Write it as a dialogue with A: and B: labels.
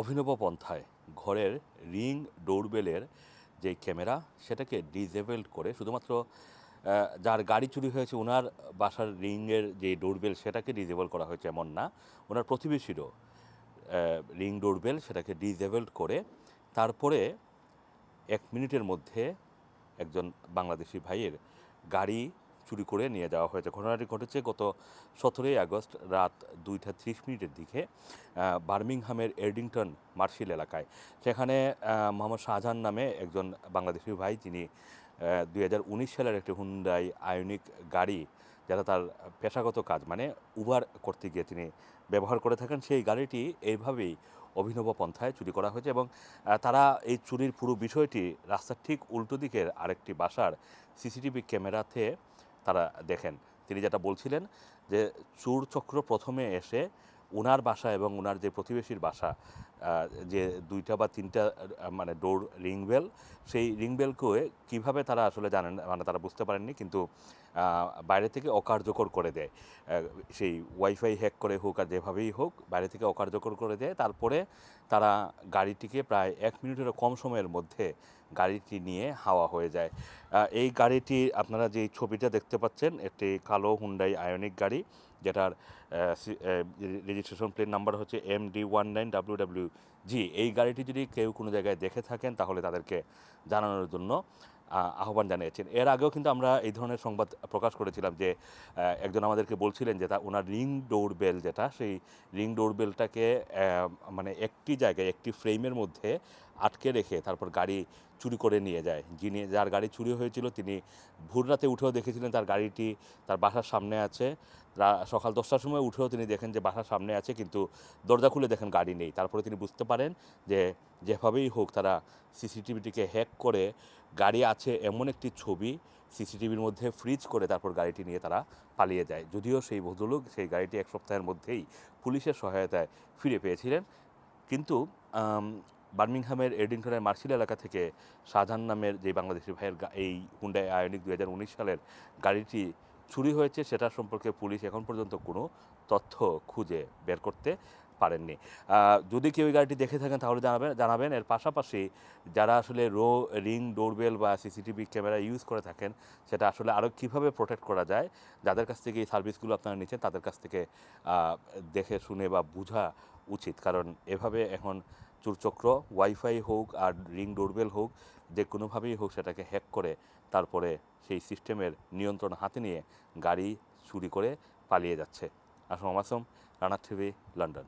A: অভিনব পন্থায় ঘরের রিং ডোরবেলের যে ক্যামেরা, সেটাকে ডিজেবল করে শুধুমাত্র যার গাড়ি চুরি হয়েছে ওনার বাসার রিংয়ের যে ডোরবেল, সেটাকে ডিজেবল করা হয়েছে এমন না। ওনার প্রতিবেশীরও রিং ডোরবেল সেটাকে ডিজেবল করে তারপরে এক মিনিটের মধ্যে একজন বাংলাদেশি ভাইয়ের গাড়ি চুরি করে নিয়ে যাওয়া হয়েছে। ঘটনাটি ঘটেছে গত সতেরোই আগস্ট রাত দুইটা ত্রিশ মিনিটের দিকে বার্মিংহামের এডিংটন মার্শিল এলাকায়। সেখানে মোহাম্মদ শাহজাহান নামে একজন বাংলাদেশি ভাই যিনি দুই হাজার উনিশ সালের একটি হুন্ডাই আয়নিক গাড়ি যেটা তার পেশাগত কাজ মানে উবার করতে গিয়ে তিনি ব্যবহার করে থাকেন, সেই গাড়িটি এইভাবেই অভিনব পন্থায় চুরি করা হয়েছে এবং তারা এই চুরির পুরো বিষয়টি রাস্তার ঠিক উল্টো দিকের আরেকটি বাসার সিসিটিভি ক্যামেরাতে তারা দেখেন। তিনি যেটা বলছিলেন যে চোর চক্র প্রথমে এসে ওনার বাসা এবং ওনার যে প্রতিবেশীর বাসা যে দুইটা বা তিনটা মানে ডোর রিংবেল সেই রিং বেলকে কীভাবে তারা আসলে জানেন মানে তারা বুঝতে পারেননি, কিন্তু বাইরে থেকে অকার্যকর করে দেয়। সেই ওয়াইফাই হ্যাক করে হোক আর যেভাবেই হোক, বাইরে থেকে অকার্যকর করে দেয়। তারপরে তারা গাড়িটিকে প্রায় এক মিনিটেরও কম সময়ের মধ্যে গাড়িটি নিয়ে হাওয়া হয়ে যায়। এই গাড়িটি আপনারা যে ছবিটা দেখতে পাচ্ছেন, একটি কালো হুন্ডাই আয়নিক গাড়ি। যেটার রেজিস্ট্রেশন প্লেট নাম্বার হচ্ছে M D one nine W W G এই গাড়িটি যদি কেউ কোনো জায়গায় দেখে থাকেন, তাহলে তাদেরকে জানানোর জন্য আহ্বান জানিয়েছেন। এর আগেও কিন্তু আমরা এই ধরনের সংবাদ প্রকাশ করেছিলাম যে একজন আমাদেরকে বলছিলেন যে, তা ওনার রিং ডোরবেল যেটা, সেই রিং ডোরবেলটাকে মানে একটি জায়গায়, একটি ফ্রেমের মধ্যে আটকে রেখে তারপর গাড়ি চুরি করে নিয়ে যায়। যিনি, যার গাড়ি চুরি হয়েছিল, তিনি ভোর রাতে উঠেও দেখেছিলেন তার গাড়িটি তার বাসার সামনে আছে। সকাল দশটার সময় উঠেও তিনি দেখেন যে বাসার সামনে আছে, কিন্তু দরজা খুলে দেখেন গাড়ি নেই। তারপরে তিনি বুঝতে পারেন যে যেভাবেই হোক তারা সিসিটিভিটিকে হ্যাক করে গাড়ি আছে এমন একটি ছবি সিসিটিভির মধ্যে ফ্রিজ করে তারপর গাড়িটি নিয়ে তারা পালিয়ে যায়। যদিও সেই ভদ্রলোক সেই গাড়িটি এক সপ্তাহের মধ্যেই পুলিশের সহায়তায় ফিরে পেয়েছিলেন। কিন্তু বার্মিংহামের এডিংটনের মার্শিল এলাকা থেকে শাহজাহান নামের যে বাংলাদেশি ভাইয়ের এই হুন্ডাই আয়নিক দু হাজার উনিশ সালের গাড়িটি চুরি হয়েছে সেটা সম্পর্কে পুলিশ এখন পর্যন্ত কোনো তথ্য খুঁজে বের করতে পারেননি। যদি কেউ এই গাড়িটি দেখে থাকেন তাহলে জানাবেন জানাবেন। এর পাশাপাশি যারা আসলে রো, রিং, ডোরবেল বা সিসিটিভি ক্যামেরা ইউজ করে থাকেন, সেটা আসলে আরও কীভাবে প্রোটেক্ট করা যায়, যাদের কাছ থেকে এই সার্ভিসগুলো আপনারা নিচ্ছেন, তাদের কাছ থেকে দেখে শুনে বা বোঝা উচিত। কারণ এভাবে এখন চুরচক্র, ওয়াইফাই হোক আর রিং, ডোরবেল হোক, যে কোনোভাবেই হোক সেটাকে হ্যাক করে তারপরে সেই সিস্টেমের নিয়ন্ত্রণ হাতে নিয়ে গাড়ি চুরি করে পালিয়ে যাচ্ছে। Assam Masum Rana TV, London.